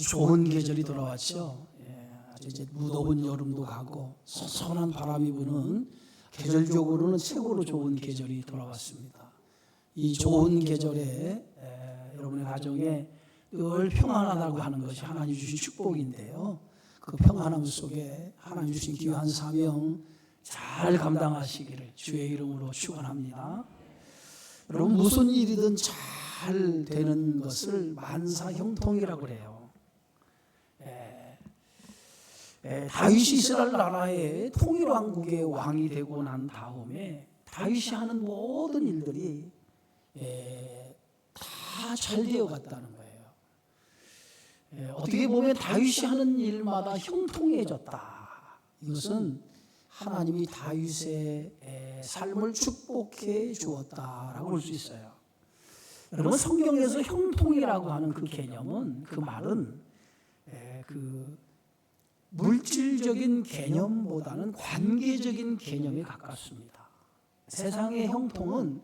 아주 좋은 계절이 돌아왔죠. 예, 아주 이제 무더운 여름도 가고 선선한 바람이 부는 계절적으로는 최고로 좋은 계절이 돌아왔습니다. 이 좋은 계절에 에, 여러분의 가정에 늘 평안하다고 하는 것이 하나님 주신 축복인데요. 그 평안함 속에 하나님 주신 귀한 사명 잘 감당하시기를 주의 이름으로 축원합니다. 여러분 무슨 일이든 잘 되는 것을 만사형통이라고 그래요. 에, 에, 다윗이 이스라엘 나라의 통일왕국의 왕이 되고 난 다음에 다윗이 하는 모든 일들이 다 잘 되어 갔다는 거예요. 에, 어떻게 보면 다윗이 하는 일마다 형통해졌다. 이것은 하나님이 다윗의 에, 삶을 축복해 주었다라고 볼 수 있어요. 여러분 성경에서 형통이라고 하는 그 개념은 그 말은 에, 그 물질적인 개념보다는 관계적인 개념에 가깝습니다. 세상의 형통은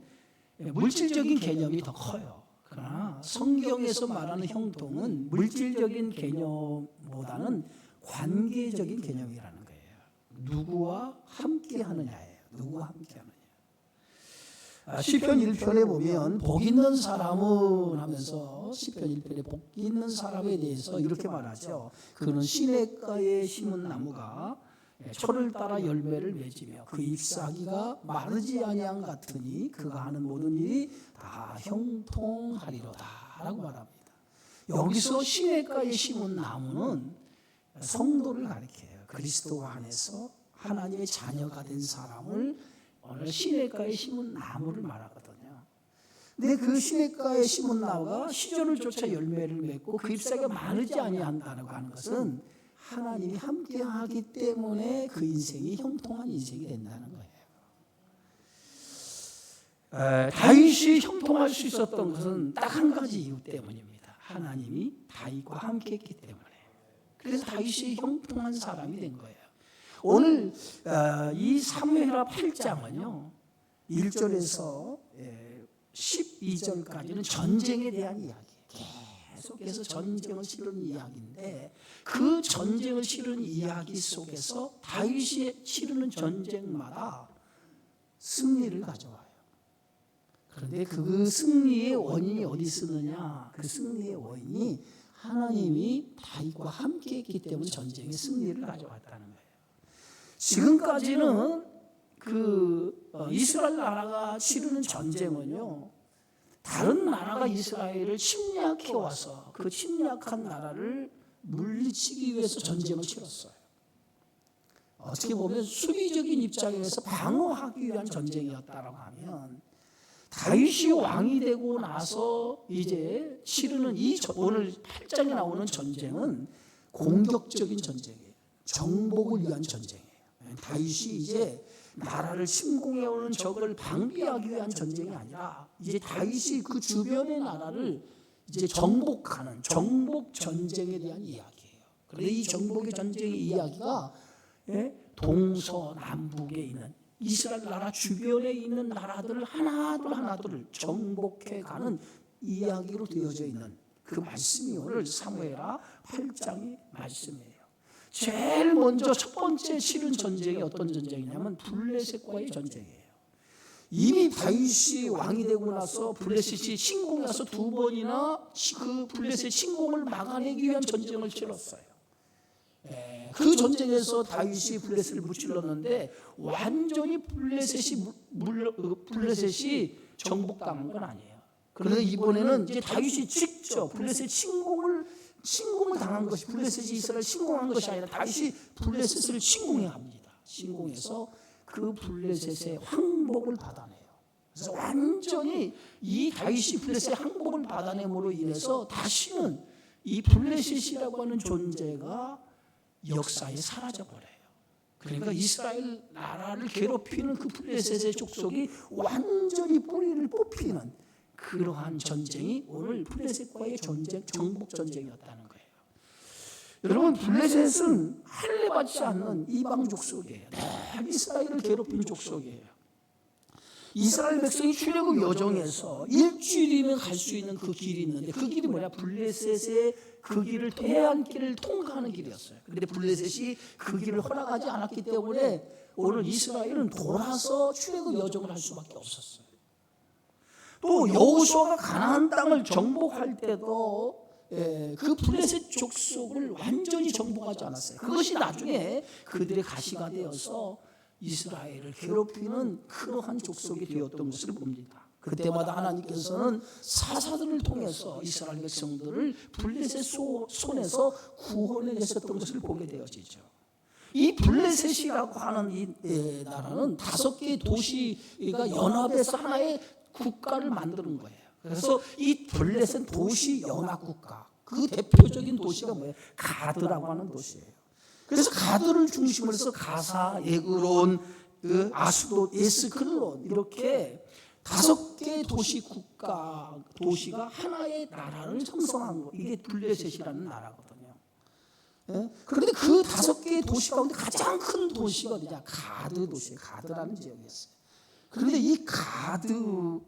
물질적인 개념이 더 커요. 그러나 성경에서 말하는 형통은 물질적인 개념보다는 관계적인 개념이라는 거예요. 누구와 함께 하느냐예요. 누구와 함께 하느냐. 아, 시편 1편에 보면 복 있는 사람은 하면서 시편 1편에 복 있는 사람에 대해서 이렇게 말하죠. 그는 시냇가에 심은 나무가 철을 따라 열매를 맺으며 그 잎사귀가 마르지 아니한 같으니 그가 하는 모든 일이 다 형통하리로다라고 말합니다. 여기서 시냇가에 심은 나무는 성도를 가리켜요. 그리스도 안에서 하나님의 자녀가 된 사람을 오늘 시냇가에 심은 나무를 말하거든요. 근데 그 시냇가에 심은 나무가 시절을 쫓아 열매를 맺고 그 잎사귀가 마르지 아니한다고 하는 것은 하나님이 함께하기 때문에 그 인생이 형통한 인생이 된다는 거예요. 에, 다윗이 형통할 수 있었던 것은 딱 한 가지 이유 때문입니다. 하나님이 다윗과 함께했기 때문에. 그래서 다윗이 형통한 사람이 된 거예요. 오늘 어, 이 사무엘하 8장은요. 1절에서 12절까지는 전쟁에 대한 이야기. 계속해서 전쟁을 치르는 이야기인데 그 전쟁을 치르는 이야기 속에서 다윗이 치르는 전쟁마다 승리를 가져와요. 그런데 그 승리의 원인이 어디 쓰느냐? 그 승리의 원인이 하나님이 다윗과 함께 했기 때문에 전쟁에 승리를 가져왔다는 거예요. 지금까지는 그 어, 이스라엘 나라가 치르는 전쟁은요. 다른 나라가 이스라엘을 침략해 와서 그 침략한 나라를 물리치기 위해서 전쟁을 치렀어요. 어떻게 보면 수비적인 입장에서 방어하기 위한 전쟁이었다라고 하면 다윗이 왕이 되고 나서 이제 치르는 이 오늘 8장에 나오는 전쟁은 공격적인 전쟁이에요. 정복을 위한 전쟁이에요. 다윗이 이제 나라를 침공해 오는 적을 방비하기 위한 전쟁이 아니라 이제 다윗이 그 주변의 나라를 이제 정복하는 정복 전쟁에 대한 이야기예요. 그런데 이 정복의 전쟁의 이야기가 예? 동서남북에 있는 이스라엘 나라 주변에 있는 나라들을 하나둘 하나둘 정복해 가는 이야기로 되어져 있는 그 말씀이 오늘 사무엘하 8장의 말씀이에요. 제일 먼저 첫 번째 치른 전쟁이 어떤 전쟁이냐면 블레셋과의 전쟁이에요. 이미 다윗이 왕이 되고 나서 블레셋이 침공해서 두 번이나 그 블레셋 침공을 막아내기 위한 전쟁을 치렀어요. 그 전쟁에서 다윗이 블레셋을 무찔렀는데 완전히 블레셋이 물, 블레셋이 정복당한 건 아니에요. 그런데 이번에는 이제 다윗이 직접 블레셋 침공을 침공을 당한 것이 블레셋이 이스라엘 침공한 것이 아니라 다윗이 블레셋을 침공해 합니다. 침공해서 그 블레셋의 항복을 받아내요. 그래서 완전히 이 다윗이 블레셋의 항복을 받아냄으로 인해서 다시는 이 블레셋이라고 하는 존재가 역사에 사라져 버려요. 그러니까 이스라엘 나라를 괴롭히는 그 블레셋의 족속이 완전히 뿌리를 뽑히는 그러한 전쟁이 오늘 블레셋과의 전쟁, 정복 전쟁이었다는 거예요. 여러분 블레셋은 할례 받지 않는 이방 족 속이에요. 늘 이스라엘을 괴롭힌 족속이에요. 이스라엘 백성이 출애굽 여정에서 일주일이면 갈 수 있는 그 길이 있는데 그 길이 뭐냐 블레셋의 그 길을 해안 길을 통과하는 길이었어요. 근데 블레셋이 그 길을 허락하지 않았기 때문에 오늘 이스라엘은 돌아서 출애굽 여정을 할 수밖에 없었어요. 또 여호수아가 가나안 땅을 정복할 때도 예, 그 블레셋 족속을 완전히 정복하지 않았어요. 그것이 나중에 그들의 가시가 되어서 이스라엘을 괴롭히는 그러한 족속이 되었던 것을 봅니다. 그때마다 하나님께서는 사사들을 통해서 이스라엘 백성들을 블레셋 소- 손에서 구원해 내셨던 것을 보게 되어지죠. 이 블레셋이라고 하는 이 예, 나라는 다섯 개의 도시가 연합해서 하나의 국가를 만드는 거예요. 그래서 이 블레셋 도시 연합 국가 그 대표적인 도시가 뭐예요? 가드라고 하는 도시예요. 그래서 가드를 중심으로 해서 가사, 에그론, 그 아수도, 에스클론 이렇게 다섯 개 도시 국가 도시가 하나의 나라를 형성한 거. 이게 블레셋이라는 나라거든요. 예? 그런데 그 다섯 개의 도시 가운데 가장 큰 도시가 어디냐? 가드 도시예요. 가드라는 지역이었어요. 그런데 이 가드를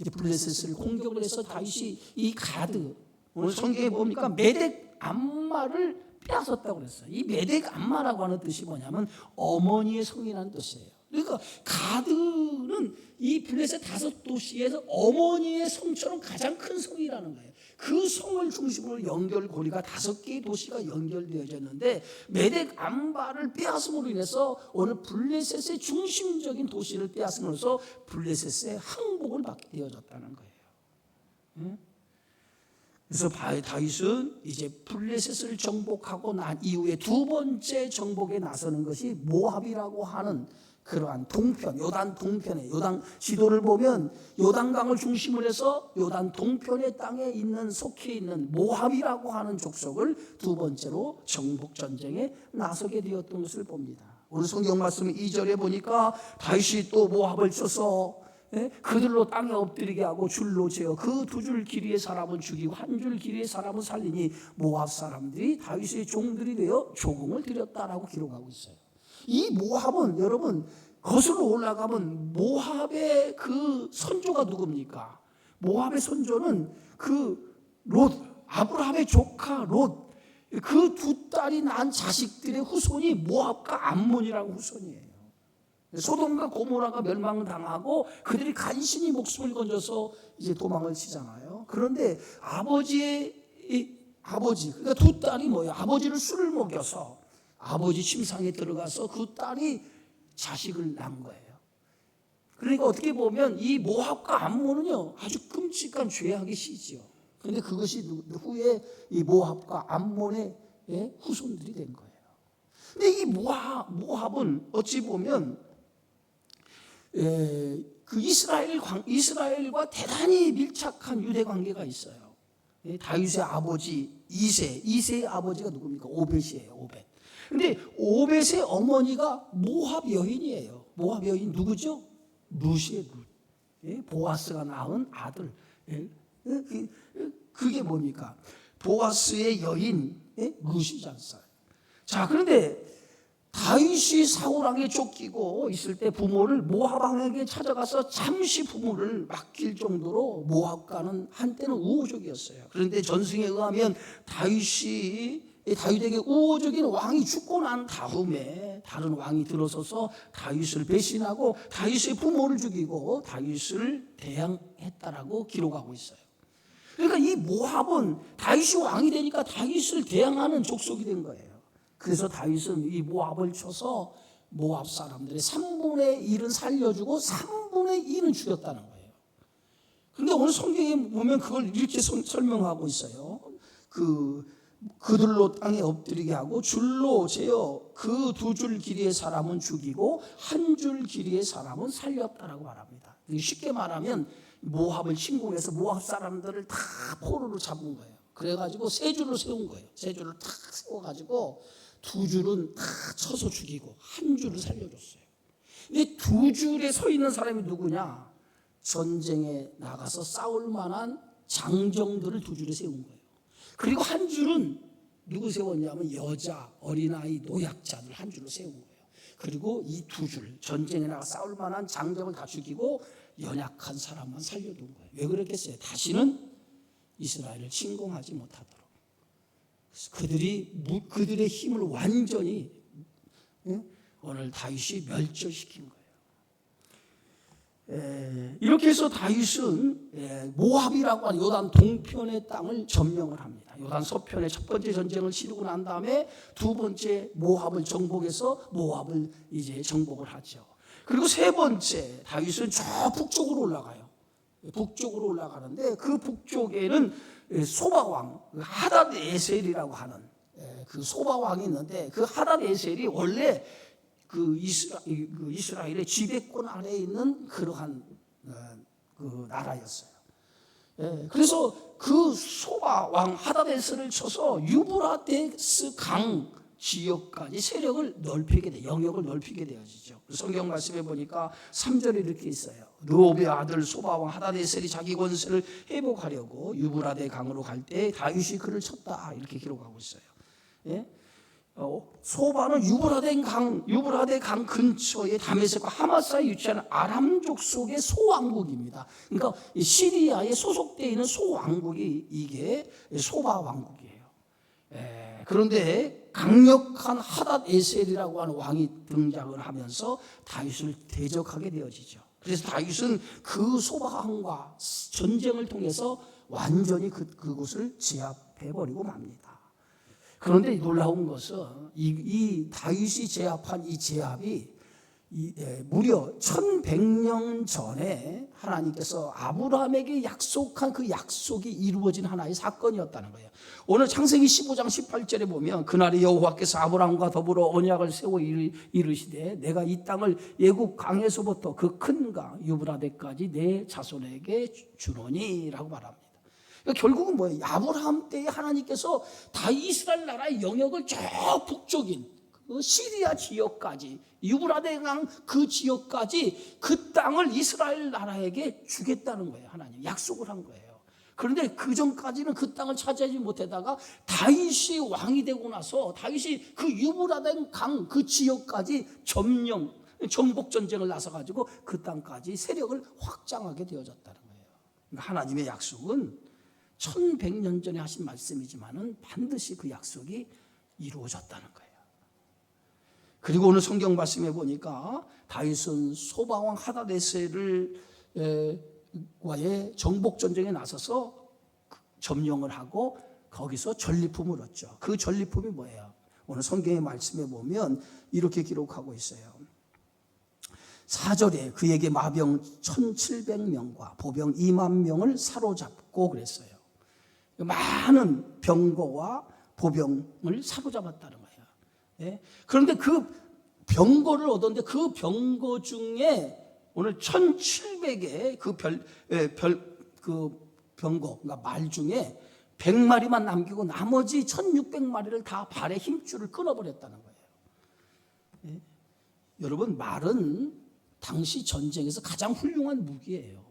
이제 블레셋을 공격을 해서 다윗이 이 가드 오늘 성경에 뭡니까 메덱 암마를 빼앗았다고 그랬어요. 이 메덱 암마라고 하는 뜻이 뭐냐면 어머니의 성이라는 뜻이에요. 그러니까 가드는 이 블레셋 다섯 도시에서 어머니의 성처럼 가장 큰 성이라는 거예요. 그 성을 중심으로 연결고리가 다섯 개의 도시가 연결되어졌는데 메덱 암바를 빼앗음으로 인해서 오늘 블레셋의 중심적인 도시를 빼앗음으로써 블레셋의 항복을 받게 되어졌다는 거예요. 응? 그래서 바- 다윗은 이제 블레셋을 정복하고 난 이후에 두 번째 정복에 나서는 것이 모압이라고 하는 그러한 동편, 요단 동편에 요단 지도를 보면 요단강을 중심으로 해서 요단 동편의 땅에 있는 속해 있는 모압이라고 하는 족속을 두 번째로 정복 전쟁에 나서게 되었던 것을 봅니다. 오늘 성경 말씀 2절에 보니까 다윗이 또 모압을 쳐서 예? 그들로 땅에 엎드리게 하고 줄로 재어 그 두 줄 길이의 사람은 죽이고 한 줄 길이의 사람은 살리니 모압 사람들이 다윗의 종들이 되어 조공을 드렸다라고 기록하고 있어요. 이 모압은 여러분 거슬러 올라가면 모압의 그 선조가 누굽니까? 모압의 선조는 그 롯, 아브라함의 조카 롯, 그 두 딸이 낳은 자식들의 후손이 모압과 암몬이라고 후손이에요. 소돔과 고모라가 멸망당하고 그들이 간신히 목숨을 건져서 이제 도망을 치잖아요. 그런데 아버지의 이 아버지 그러니까 두 딸이 뭐예요? 아버지를 술을 먹여서 아버지 침상에 들어가서 그 딸이 자식을 낳은 거예요. 그러니까 어떻게 보면 이 모압과 암몬은요 아주 끔찍한 죄악의 시지요. 그런데 그것이 누- 후에 이 모압과 암몬의 예? 후손들이 된 거예요. 근데 이 모압, 모압은 어찌 보면 에, 그 이스라엘 광- 이스라엘과 대단히 밀착한 유대 관계가 있어요. 예, 다윗의 아버지 이세, 이세의 아버지가 누굽니까? 오벳이에요. 오벳. 근데 오벳의 어머니가 모압 여인이에요. 모압 여인 누구죠? 루시의 루. 예, 보아스가 낳은 아들. 예, 예, 그- 그게 뭡니까? 보아스의 여인 예, 않어요. 자, 그런데 다윗이 사울왕에 쫓기고 있을 때 부모를 모압 왕에게 찾아가서 잠시 부모를 맡길 정도로 모압과는 한때는 우호적이었어요. 그런데 전승에 의하면 다윗이 다윗에게 우호적인 왕이 죽고 난 다음에 다른 왕이 들어서서 다윗을 배신하고 다윗의 부모를 죽이고 다윗을 대항했다라고 기록하고 있어요. 그러니까 이 모압은 다윗이 왕이 되니까 다윗을 대항하는 족속이 된 거예요. 그래서 다윗은 이 모압을 쳐서 모압 사람들의 3분의 1은 살려주고 3분의 2는 죽였다는 거예요. 그런데 오늘 성경에 보면 그걸 이렇게 성- 설명하고 있어요. 그 그들로 땅에 엎드리게 하고 줄로 재어 그 두 줄 길이의 사람은 죽이고 한 줄 길이의 사람은 살렸다라고 말합니다. 쉽게 말하면 모압을 침공해서 모압 사람들을 다 포로로 잡은 거예요. 그래가지고 세 줄로 세운 거예요. 세 줄을 탁 세워가지고 두 줄은 다 쳐서 죽이고 한 줄을 살려줬어요. 근데 두 줄에 서 있는 사람이 누구냐? 전쟁에 나가서 싸울 만한 장정들을 두 줄에 세운 거예요. 그리고 한 줄은 누구 세웠냐면 여자, 어린아이, 노약자들 한 줄로 세운 거예요. 그리고 이 두 줄 전쟁에 나가 싸울 만한 장정을 다 죽이고 연약한 사람만 살려둔 거예요. 왜 그랬겠어요? 다시는 이스라엘을 침공하지 못하도록. 그들이 무- 그들의 힘을 완전히 예? 오늘 다윗이 멸절시킨 거예요. 에, 이렇게 해서 다윗은 에, 모압이라고 하는 요단 동편의 땅을 점령을 합니다. 요단 서편의 첫 번째 전쟁을 치르고 난 다음에 두 번째 모압을 정복해서 모압을 이제 정복을 하죠. 그리고 세 번째 다윗은 저 북쪽으로 올라가요. 북쪽으로 올라가는데 그 북쪽에는 소바왕 하닷 에셀이라고 하는 에, 그 소바왕이 있는데 그 하닷 에셀이 원래 그, 그 이스라엘의 지배권 아래에 있는 그러한 어, 그 나라였어요. 예, 그래서 그 소바 왕 하다데스를 쳐서 유브라데스 강 지역까지 세력을 넓히게 돼, 영역을 넓히게 되어지죠. 성경 말씀에 보니까 3절에 이렇게 있어요. 르옵의 아들 소바 왕 하다데셀이 자기 권세를 회복하려고 유브라데 강으로 갈 때 다윗이 그를 쳤다 이렇게 기록하고 있어요. 예? 어, 소바는 유브라데 강, 유브라데 강 근처에 다메섹과 하마사에 위치하는 아람족 속의 소왕국입니다. 그러니까 이 시리아에 소속되어 있는 소왕국이 이게 소바 왕국이에요. 에, 그런데 강력한 하닷 에셀이라고 하는 왕이 등장을 하면서 다윗을 대적하게 되어지죠. 그래서 다윗은 그 소바 왕과 전쟁을 통해서 완전히 그, 그곳을 제압해 버리고 맙니다. 그런데 놀라운 것은 이, 이 다윗이 제압한 이 제압이 이, 에, 무려 1100년 전에 하나님께서 아브라함에게 약속한 그 약속이 이루어진 하나의 사건이었다는 거예요. 오늘 창세기 15장 18절에 보면 그날에 여호와께서 아브라함과 더불어 언약을 세워 이르- 이르시되 내가 이 땅을 예국 강에서부터 그 큰 강 유브라데까지 내 자손에게 주노니라고 말합니다. 그러니까 결국은 뭐예요? 아브라함 때에 하나님께서 다 이스라엘 나라의 영역을 저 북쪽인 그 시리아 지역까지 유브라데 강 그 지역까지 그 땅을 이스라엘 나라에게 주겠다는 거예요. 하나님 약속을 한 거예요. 그런데 그 전까지는 그 땅을 차지하지 못하다가 다윗이 왕이 되고 나서 다윗이 그 유브라데 강 그 지역까지 점령 정복 전쟁을 나서 가지고 그 땅까지 세력을 확장하게 되어졌다는 거예요. 그러니까 하나님의 약속은 1100년 전에 하신 말씀이지만은 반드시 그 약속이 이루어졌다는 거예요. 그리고 오늘 성경 말씀에 보니까 다윗은 소방왕 하다데스를 에, 과의 정복 전쟁에 나서서 점령을 하고 거기서 전리품을 얻죠. 그 전리품이 뭐예요? 오늘 성경의 말씀에 보면 이렇게 기록하고 있어요. 4절에 그에게 마병 1700명과 보병 2만 명을 사로잡고 그랬어요. 많은 병거와 보병을 사로잡았다는 거예요. 예? 그런데 그 병거를 얻었는데 그 병거 중에 오늘 1700의 그 별, 예, 별, 그 병거, 그러니까 말 중에 100마리만 남기고 나머지 1600마리를 다 발에 힘줄을 끊어버렸다는 거예요. 예? 여러분, 말은 당시 전쟁에서 가장 훌륭한 무기예요.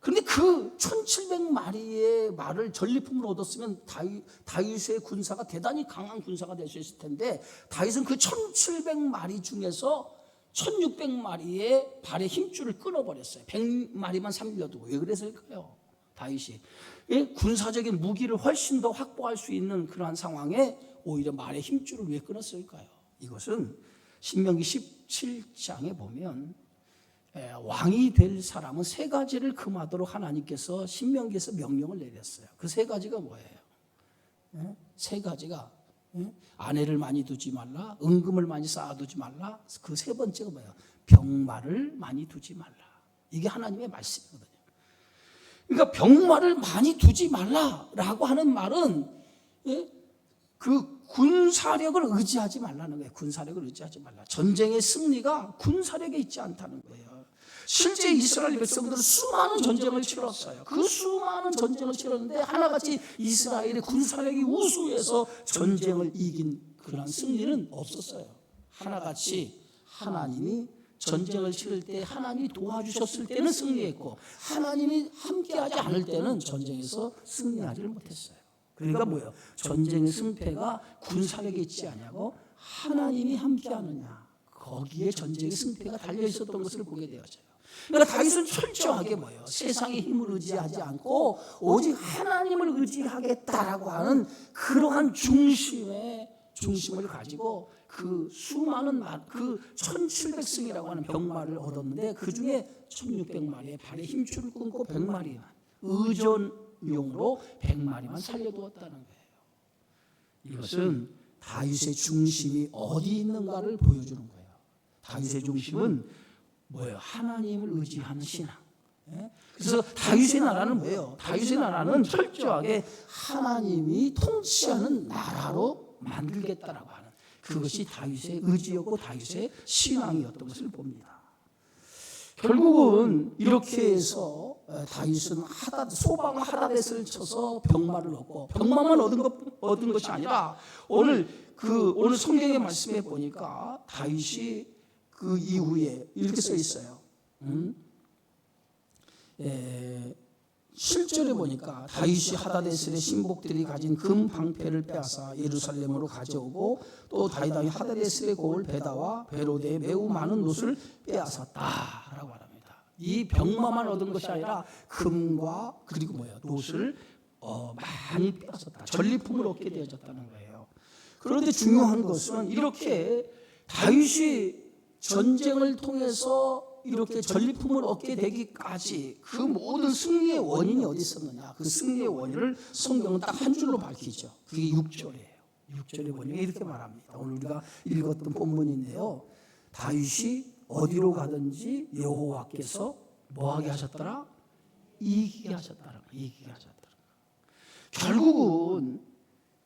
근데 그 1700마리의 말을 전리품으로 얻었으면 다윗, 다윗의 군사가 대단히 강한 군사가 될 수 있을 텐데 다윗은 그 1700마리 중에서 1600마리의 발의 힘줄을 끊어버렸어요. 100마리만 살려두고. 왜 그랬을까요? 다윗이. 예? 군사적인 무기를 훨씬 더 확보할 수 있는 그러한 상황에 오히려 말의 힘줄을 왜 끊었을까요? 이것은 신명기 17장에 보면 예, 왕이 될 사람은 세 가지를 금하도록 하나님께서 신명기에서 명령을 내렸어요. 그 세 가지가 뭐예요? 예? 세 가지가 예? 아내를 많이 두지 말라, 은금을 많이 쌓아두지 말라. 그 세 번째가 뭐예요? 병마를 많이 두지 말라. 이게 하나님의 말씀이거든요. 그러니까 병마를 많이 두지 말라라고 하는 말은 예? 그 군사력을 의지하지 말라는 거예요. 군사력을 의지하지 말라. 전쟁의 승리가 군사력에 있지 않다는 거예요. 실제 이스라엘 백성들은 수많은 전쟁을 치렀어요. 그 수많은 전쟁을 치렀는데 하나같이 이스라엘의 군사력이 우수해서 전쟁을 이긴 그런 승리는 없었어요. 하나같이 하나님이 전쟁을 치를 때 하나님이 도와주셨을 때는 승리했고 하나님이 함께하지 않을 때는 전쟁에서 승리하지를 못했어요. 그러니까 뭐예요? 전쟁의 승패가 군사력에 있지 않냐고 하나님이 함께하느냐 거기에 전쟁의 승패가 달려 있었던 것을 보게 되어져요. 그러니까 다윗은 철저하게 뭐예요? 세상의 힘을 의지하지 않고 오직 하나님을 의지하겠다라고 하는 그러한 중심의 중심을 가지고 그 수많은 말, 그 1700승이라고 하는 병마를 얻었는데 그 중에 1600마리의 발에 힘줄을 끊고 100마리만 의전용으로 100마리만 살려두었다는 거예요. 이것은 다윗의 중심이 어디 있는가를 보여주는 거예요. 다윗의 중심은 뭐예요? 하나님을 의지하는 신앙. 예? 그래서 다윗의 나라는 뭐예요? 다윗의 나라는 철저하게 하나님이 통치하는 나라로 만들겠다라고 하는 그것이 다윗의 의지였고 다윗의 신앙이었던 것을 봅니다. 결국은 이렇게 해서 어, 다윗은 하다 소방 하다댓을 쳐서 병마를 얻고 병마만 얻은 것 얻은 것이 아니라 오늘 그 오늘 성경의 말씀에 보니까 다윗이 그 이후에 이렇게 써 있어요. 음? 에, 실절에 보니까 다윗이 하다데셀의 신복들이 가진 금 방패를 빼앗아 예루살렘으로 가져오고 또 다윗 왕이 하다데셀의 고을 베다와 베로데의 매우 많은 옷을 빼앗았다라고 말합니다. 이 병마만 얻은 것이 아니라 금과 그리고 뭐야 옷을 어, 많이 빼앗았다. 전리품을 얻게 되어졌다는 거예요. 그런데 중요한 것은 이렇게 다윗이 전쟁을 통해서 이렇게 전리품을 얻게 되기까지 그 모든 승리의 원인이 어디 있었느냐? 그 승리의 원인을 성경은 딱 한 줄로 밝히죠. 그게 6절이에요. 6절의 원인이 이렇게 말합니다. 오늘 우리가 읽었던 본문인데요. 다윗이 어디로 가든지 여호와께서 뭐하게 하셨더라? 이기게 거예요. 이기게 거예요. 결국은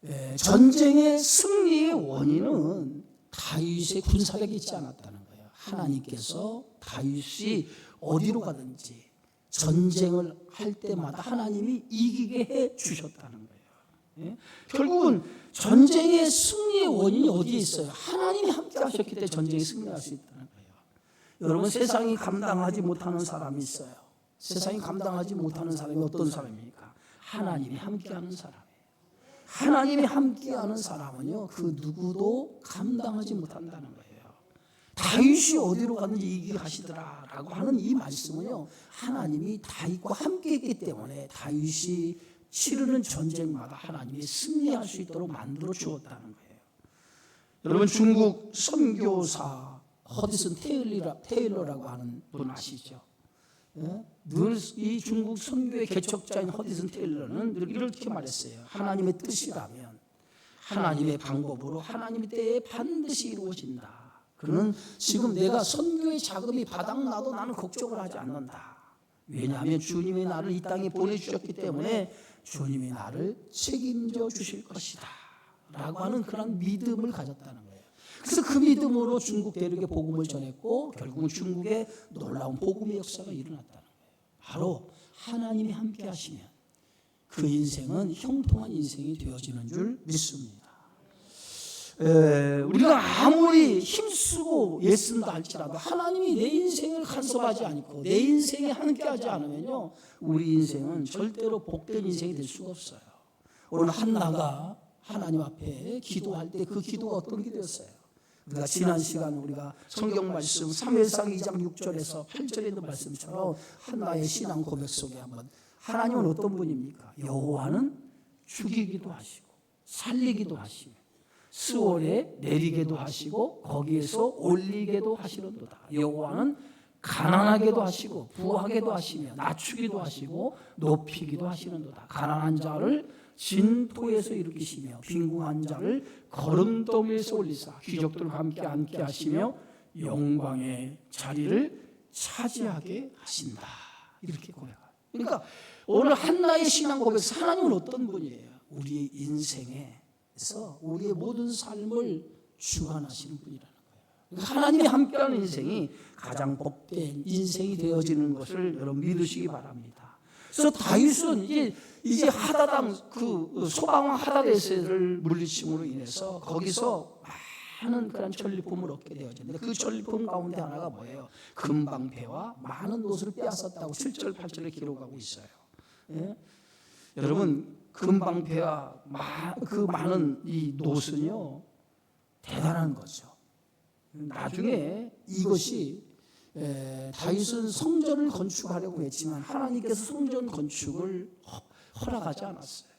예, 전쟁의 승리의 원인은 다윗의 군사력이 있지 않았다는. 하나님께서 다윗이 어디로 가든지 전쟁을 할 때마다 하나님이 이기게 해 주셨다는 거예요. 예? 결국은 전쟁의 승리의 원인이 어디에 있어요? 하나님이 함께 하셨기 때문에 전쟁에 승리할 수 있다는 거예요. 여러분 세상이 감당하지 못하는 사람이 있어요. 세상이 감당하지 못하는 사람이 어떤 사람입니까? 하나님이 함께하는 사람이에요. 하나님이 함께하는 사람은요 그 누구도 감당하지 못한다는 거예요. 다윗이 어디로 갔는지 이기게 하시더라라고 하는 이 말씀은요 하나님이 다윗과 함께 했기 때문에 다윗이 치르는 전쟁마다 하나님이 승리할 수 있도록 만들어 주었다는 거예요. 여러분 중국 선교사 허디슨 테일러, 테일러라고 하는 분 아시죠? 예? 늘이 중국 선교의 개척자인 허디슨 테일러는 늘 이렇게 말했어요. 하나님의 뜻이라면 하나님의 방법으로 하나님의 때에 반드시 이루어진다. 그는 지금 내가 선교의 자금이 바닥나도 나는 걱정을 하지 않는다. 왜냐하면 주님이 나를 이 땅에 보내주셨기 때문에 주님이 나를 책임져 주실 것이다. 라고 하는 그런 믿음을 가졌다는 거예요. 그래서 그 믿음으로 중국 대륙에 복음을 전했고 결국은 중국에 놀라운 복음의 역사가 일어났다는 거예요. 바로 하나님이 함께 하시면 그 인생은 형통한 인생이 되어지는 줄 믿습니다. 에, 우리가 아무리 힘쓰고 애쓴다 할지라도 하나님이 내 인생을 간섭하지 않고 내 인생에 함께하지 않으면요 우리 인생은 절대로 복된 인생이 될 수가 없어요. 오늘 한나가 하나님 앞에 기도할 때 그 기도가 어떤 기도였어요? 우리가 지난 시간 우리가 성경 말씀 3회상 2장 6절에서 8절에 있는 말씀처럼 한나의 신앙 고백 속에 한번 하나님은 어떤 분입니까? 여호와는 죽이기도 하시고 살리기도 하시며 스월에 내리게도 하시고 거기에서 올리게도 하시는도다. 여호와는 가난하게도 하시고 부하게도 하시며 낮추기도 하시고 높이기도 하시는도다. 가난한 자를 진토에서 일으키시며 빈궁한 자를 걸음더미에서 올리사 귀족들과 함께 앉게 하시며 영광의 자리를 차지하게 하신다. 이렇게 고백합니다. 그러니까 오늘 한나의 신앙 고백에서 하나님은 어떤 분이에요? 우리의 인생에 서 우리의 모든 삶을 주관하시는 분이라는 거예요. 그러니까 하나님이 함께하는 인생이 가장 복된 인생이 되어지는 것을 여러분 믿으시기 바랍니다. 그래서 다윗은 이제 이제 하다당 그 소방왕 하다데스를 물리침으로 인해서 거기서 많은 그런 전리품을 얻게 되어졌는데 그 전리품 가운데 하나가 뭐예요? 금방패와 많은 옷을 빼앗았다고 7절 8절에 기록하고 있어요. 예? 여러분 금방패와 마, 그 많은 이 노은요 대단한 거죠. 나중에 이것이 에, 다윗은 성전을 건축하려고 했지만 하나님께서 성전 건축을 허- 허락하지 않았어요.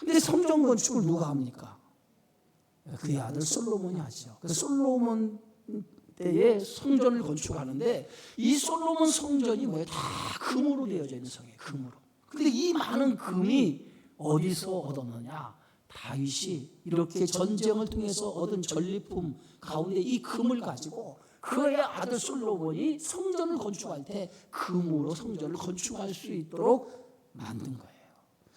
근데 성전 건축을 누가 합니까? 그의 아들 솔로몬이 하죠. 그래서 솔로몬 때에 성전을 건축하는데 이 솔로몬 성전이 뭐예요? 다 금으로 되어져 있는 성이에요. 금으로. 근데 이 많은 금이 어디서 얻었느냐? 다윗이 이렇게 전쟁을 통해서 얻은 전리품 가운데 이 금을 가지고 그의 아들 솔로몬이 성전을 건축할 때 금으로 성전을 건축할 수 있도록 만든 거예요.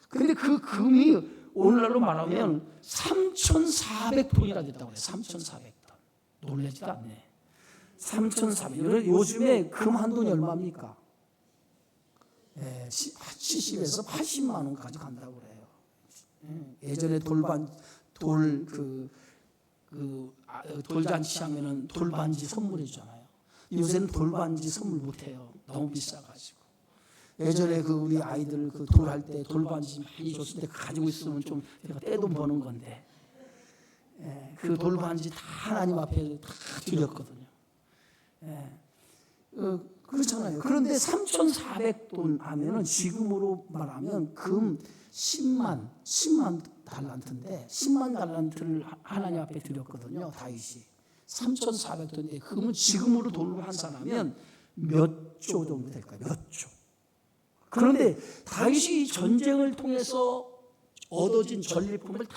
근데 그 금이 오늘날로 말하면 3,400톤이나 됐다고 그래요. 3,400톤. 놀라지도 않네. 3,400. 요즘에 금 한 돈이 얼마입니까? 예, 70에서 80만 원까지 간다고 그래요. 예, 예전에 돌반 돌 그 그 아, 돌잔치 하면은 돌반지 선물해 주잖아요. 요새는 돌반지 선물 못 해요. 너무 비싸 가지고. 예전에 그 우리 아이들 그 돌 할 때 돌반지 많이 줬을 때 가지고 있으면 좀 내가 떼돈 버는 건데 예, 그 돌반지 다 하나님 앞에 다 드렸거든요. 예, 어, 그렇잖아요. 그런데 3,400돈 하면은 지금으로 말하면 금 10만 10만 달란트인데 10만 달란트를 하- 하나님 앞에 드렸거든요. 다윗이 3,400돈인데 금은 지금으로 돈으로 환산하면 몇 조 정도 될까요? 몇 조. 그런데 다윗이 전쟁을 통해서 얻어진 전리품을 다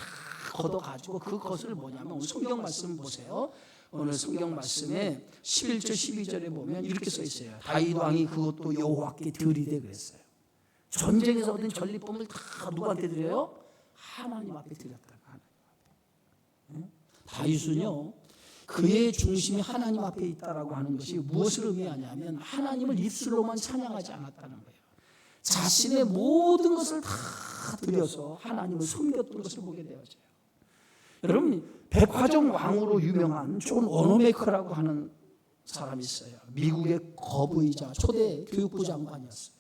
걷어 가지고 그것을 뭐냐면 오늘 성경 말씀 보세요. 오늘 성경 말씀에 11절 12절에 보면 이렇게 써 있어요. 다윗 왕이 그것도 여호와께 드리되 그랬어요. 전쟁에서 얻은 전리품을 다 누구한테 드려요? 하나님 앞에 드렸다. 하나님? 다윗은요. 그의 중심이 하나님 앞에 있다라고 하는 것이 무엇을 의미하냐면 하나님을 입술로만 찬양하지 않았다는 거예요. 자신의 모든 것을 다 드려서 하나님을 섬겼던 것을 보게 되어져요. 여러분 백화점 왕으로 유명한 존 워너메커라고 하는 사람이 있어요. 미국의 거부이자 초대 교육부 장관이었어요.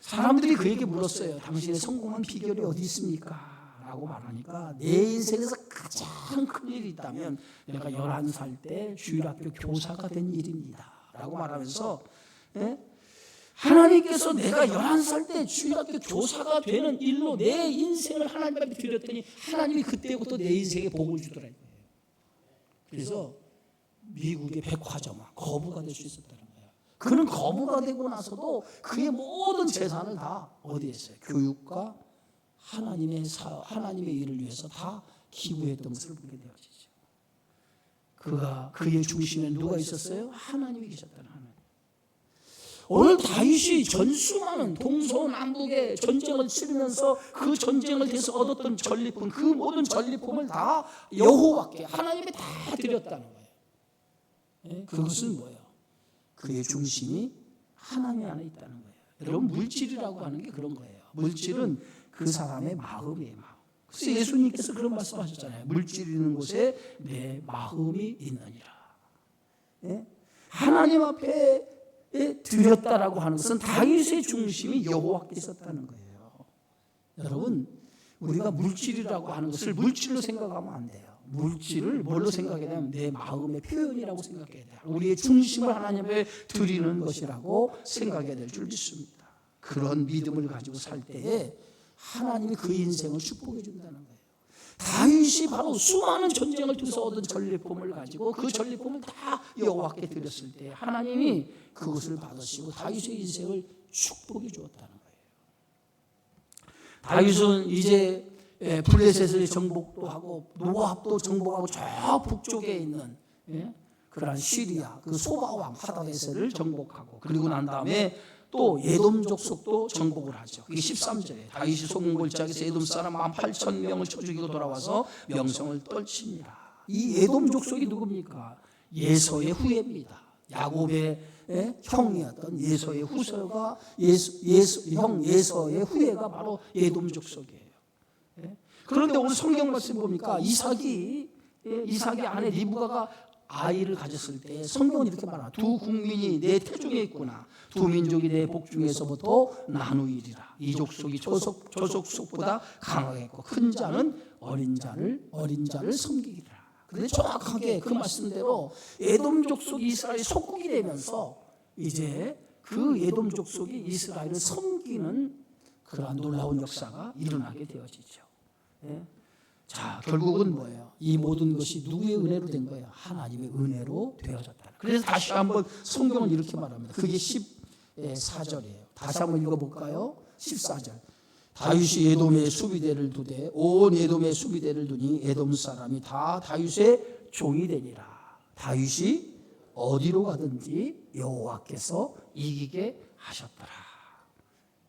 사람들이 그에게 물었어요. 당신의 성공한 비결이 어디 있습니까? 라고 말하니까 내 인생에서 가장 큰 일이 있다면 내가 11살 때 주일학교 교사가 된 일입니다. 라고 말하면서 예? 하나님께서 내가 11살 때 주일학교 교사가 되는 일로 내 인생을 하나님 앞에 드렸더니 하나님이 그때부터 내 인생에 복을 주더라고요. 그래서 미국의 백화점왕 거부가 될수 거예요. 그는 거부가 되고 나서도 그의 모든 재산을 다 어디에 했어요? 교육과 하나님의 사, 하나님의 일을 위해서 다 기부했던 것을 보게 되어지죠. 그가 그의 중심에 누가 있었어요? 하나님이 계셨다는 하나님. 오늘 다윗이 전수 많은 동서남북의 전쟁을 치르면서 그 전쟁을 통해서 얻었던 전리품, 그 모든 전리품을 다 여호와께 하나님에 다 드렸다는 거예요. 예? 그것은 뭐예요? 그의 중심이 하나님 안에 있다는 거예요. 여러분 물질이라고 하는 게 그런 거예요. 물질은 그 사람의 마음이에요. 마음. 그래서 예수님께서 그런 말씀하셨잖아요. 물질 있는 곳에 내 마음이 있느니라. 예? 하나님 앞에 드렸다라고 하는 것은 다윗의 중심이 여호와께 있었다는 거예요. 여러분 우리가 물질이라고 하는 것을 물질로 생각하면 안 돼요. 물질을 뭘로 생각해야 되냐면 내 마음의 표현이라고 생각해야 돼요. 우리의 중심을 하나님에 드리는 것이라고 생각해야 될 줄 믿습니다. 그런 믿음을 가지고 살 때에 하나님이 그 인생을 축복해 준다는 거예요. 다윗이 바로 수많은 전쟁을 통해서 얻은 전리품을 가지고 그 전리품을 다 여호와께 드렸을 때 하나님이 그것을 받으시고 다윗의 인생을 축복해 주었다는 거예요. 다윗은 이제 예, 블레셋을 정복도 하고 모압도 정복하고 저 북쪽에 있는 예, 그러한 시리아 그 소바 왕 하다데셀을 정복하고 그리고 난 다음에 또 예돔 족속도 정복을 하죠. 그게 13절에 다윗이 소금골짜기에서 예돔 사람 18,000명을 쳐 죽이고 돌아와서 명성을 떨칩니다. 이 예돔 족속이 누굽니까? 예서의 후예입니다. 야곱의 예? 형이었던 예서의 후서가 예수, 예수, 형 예서의 후예가 바로 예돔 족속이에요. 예? 그런데 오늘 성경 말씀 보니까 이삭이 예, 이삭의 아내 리브가가 아이를 가졌을 때 성경은 이렇게 말합니다. 두 국민이 내 태중에 있구나. 두 민족이 내 복중에서부터 나누이리라. 이 족 속이 저속 저족속보다 강하겠고 큰 자는 어린 자를 어린 자를 섬기리라. 그런데 정확하게 그 말씀대로 에돔 족속이 이스라엘 속국이 되면서 이제 그 에돔 족속이 이스라엘을 섬기는 그러한 놀라운 역사가 일어나게 되어지죠. 예. 자, 결국은 뭐예요? 이 모든 것이 누구의 은혜로 된 거예요? 하나님의 은혜로 되어졌다. 그래서 다시 한번 성경은 이렇게 말합니다. 그게 14절이에요. 다시 한번 읽어볼까요? 14절. 다윗이 에돔의 수비대를 두되 온 에돔의 수비대를 두니 에돔 사람이 다 다윗의 종이 되니라. 다윗이 어디로 가든지 여호와께서 이기게 하셨더라.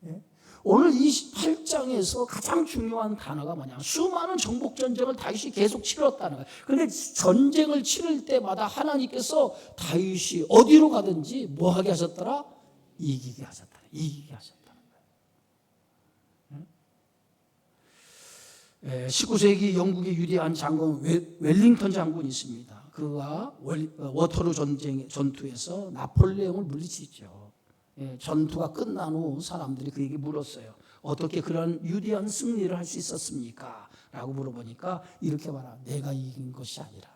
예? 오늘 28장에서 가장 중요한 단어가 뭐냐? 수많은 정복 전쟁을 다윗이 계속 치렀다는 거예요. 근데 전쟁을 치를 때마다 하나님께서 다윗이 어디로 가든지 뭐 하게 하셨더라? 이기게 하셨더라. 이기게 거예요. 19세기 영국의 유리한 장군 웰- 웰링턴 장군이 있습니다. 그가 월- 어, 워터루 전쟁 전투에서 나폴레옹을 물리치죠. 예, 전투가 끝난 후 사람들이 그에게 물었어요. 어떻게 그런 유리한 승리를 할 수 있었습니까? 라고 물어보니까 이렇게 말하 내가 이긴 것이 아니라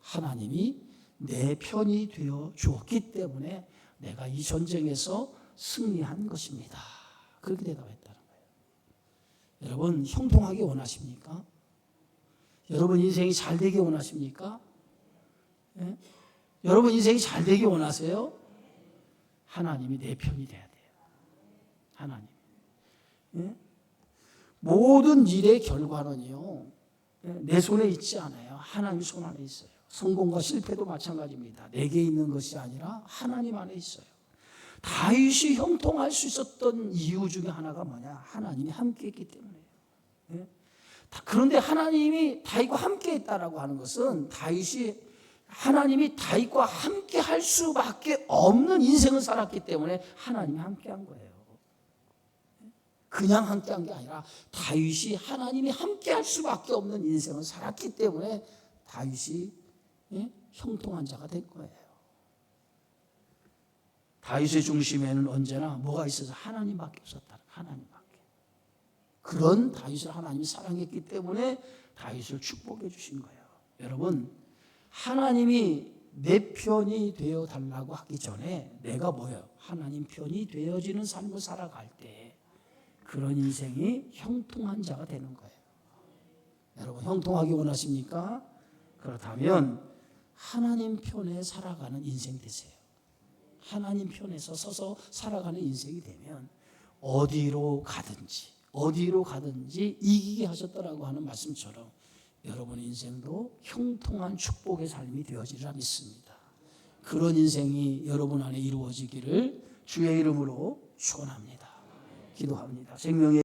하나님이 내 편이 되어 주었기 때문에 내가 이 전쟁에서 승리한 것입니다. 그렇게 대답했다는 거예요. 여러분 형통하게 원하십니까? 여러분 인생이 잘 되기 원하십니까? 예? 여러분 인생이 잘 되기 원하세요? 하나님이 내 편이 돼야 돼요. 하나님. 예? 모든 일의 결과는요, 예, 내 손에 있지 않아요. 하나님 손 안에 있어요. 성공과 실패도 마찬가지입니다. 내게 있는 것이 아니라 하나님 안에 있어요. 다윗이 형통할 수 있었던 이유 중에 하나가 뭐냐? 하나님이 함께 했기 때문이에요. 예? 다- 그런데 하나님이 다윗과 함께 했다라고 하는 것은 다윗이 하나님이 다윗과 함께 할 수밖에 없는 인생을 살았기 때문에 하나님이 함께 한 거예요. 그냥 함께 한 게 아니라 다윗이 하나님이 함께 할 수밖에 없는 인생을 살았기 때문에 다윗이 예? 형통한 자가 된 거예요. 다윗의 중심에는 언제나 뭐가 있어서 하나님밖에 없었다. 하나님밖에. 그런 다윗을 하나님이 사랑했기 때문에 다윗을 축복해 주신 거예요. 여러분 하나님이 내 편이 되어 달라고 하기 전에 내가 뭐예요? 하나님 편이 되어지는 삶을 살아갈 때 그런 인생이 형통한 자가 되는 거예요. 여러분 형통하기 원하십니까? 그렇다면 하나님 편에 살아가는 인생 되세요. 하나님 편에서 서서 살아가는 인생이 되면 어디로 가든지 어디로 가든지 이기게 하셨다라고 하는 말씀처럼 여러분의 인생도 형통한 축복의 삶이 되어지리라 믿습니다. 그런 인생이 여러분 안에 이루어지기를 주의 이름으로 축원합니다. 기도합니다. 생명의